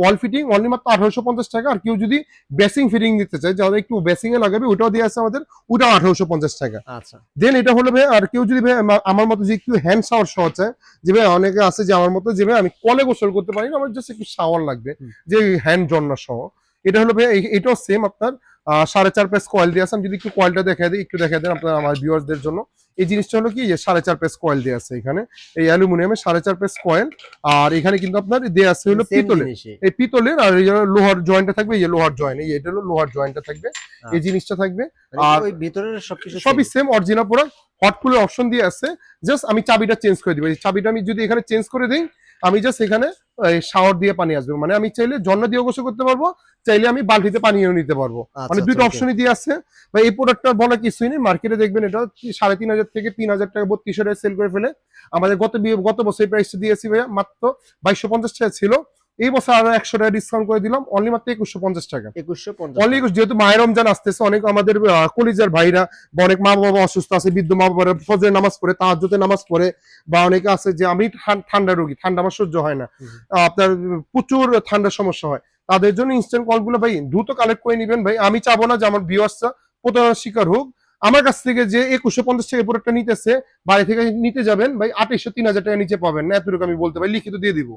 ওয়াল fitting only মাত্র আঠারোশো পঞ্চাশ টাকা। আর কেউ যদি বেসিং ফিটিং নিতে চায় যাদের একটু বেসিং এ লাগাবে ওটাও দিয়ে আছে আমাদের ওটাও আঠারোশো পঞ্চাশ টাকা। আচ্ছা। দেন এটা হলো ভাই আর কেউ যদি ভাই আমার মতো যে একটু হ্যান্ড শাওয়ার সহ চায় যে ভাই অনেকে আছে যে আমার মতো যে ভাই আমি কলে গোসল করতে পারি না আমার জাস্ট একটু শাওয়ার লাগবে যে হ্যান্ড জন্না সহ। এটা হলো ভাই এটাও সেম আপনার সাড়ে চার পেস কয়েল দিয়ে আছে। আমি যদি একটু কয়েলটা দেখা দিই একটু দেখা দেন আপনার আমার ভিউয়ার্সদের জন্য। এই জিনিসটা হলো কি যে সাড়ে চার পেস কয়েল দেওয়া আছে এখানে এই অ্যালুমিনিয়ামে সাড়ে চার পেস কয়েল আর এখানে কিন্তু আপনার দেওয়া আছে হলো পিতলের। এই পিতলের আর লোহার জয়েন্টটা থাকবে এই লোহার জয়েন্ট এই এটা হলো লোহার জয়েন্টটা থাকবে এই জিনিসটা থাকবে। আর- ওই ভিতরের সবকিছু সবই সেম অরিজিনাল প্রোডাক্ট হট কুলের অপশন দিয়ে আছে। জাস্ট আমি চাবিটা চেঞ্জ করে দিব এই চাবিটা আমি যদি এখানে চেঞ্জ করে দিই আমি জাস্ট এখানে শাওয়ার দিয়ে পানি আসবে। মানে আমি চাইলে জন্য দিয়ে গোসল করতে পারব চাইলে আমি বালতিতে পানি এনে নিতে পারব। আচ্ছা, মানে আচ্ছা, দুটো. অপশনই দিয়ে আছে বা এই প্রোডাক্টটা বলা কিছুই নেই। মার্কেটে দেখবেন এটা সাড়ে তিন হাজার থেকে তিন হাজার টাকা বত্রিশ হাজার সেল করে ফেলে। আমাদের গত গত বছর প্রাইসটা দিয়েছি ভাইয়া মাত্র বাইশশো পঞ্চাশ টাকা ছিল। এই বছর আরও একশো টাকা ডিসকাউন্ট করে দিলাম। অনলি মাত্র একুশশো পঞ্চাশ টাকা। একুশশো অনলি যেহেতু মায়ের রমজান আসতেছে অনেক আমাদের কলিজার ভাইরা বা অনেক মা বাবা অসুস্থ আছে বৃদ্ধ মা বাবারা ফজরের নামাজ পড়ে তাহাজ্জুদে নামাজ পড়ে বা অনেকে আছে যে আমি ঠান্ডা রোগী ঠান্ডা আমার সহ্য হয় না। আপনার প্রচুর ঠান্ডার সমস্যা হয়। তাদের জন্য ইনস্ট্যান্ট কলগুলো ভাই দ্রুত কালেক্ট করে নিবেন ভাই। আমি চাবো না যে আমার ভিউয়ার্সরা প্রতারণার শিকার হোক। আমার কাছ থেকে যে একুশশো পঞ্চাশ টাকা প্রোডাক্টটা নিতেছে বাড়ি থেকে নিতে যাবেন ভাই আঠাইশশো তিন হাজার টাকা নিচে পাবেন। না এতটুকু আমি বলতে পারি লিখিত দিয়ে দিব।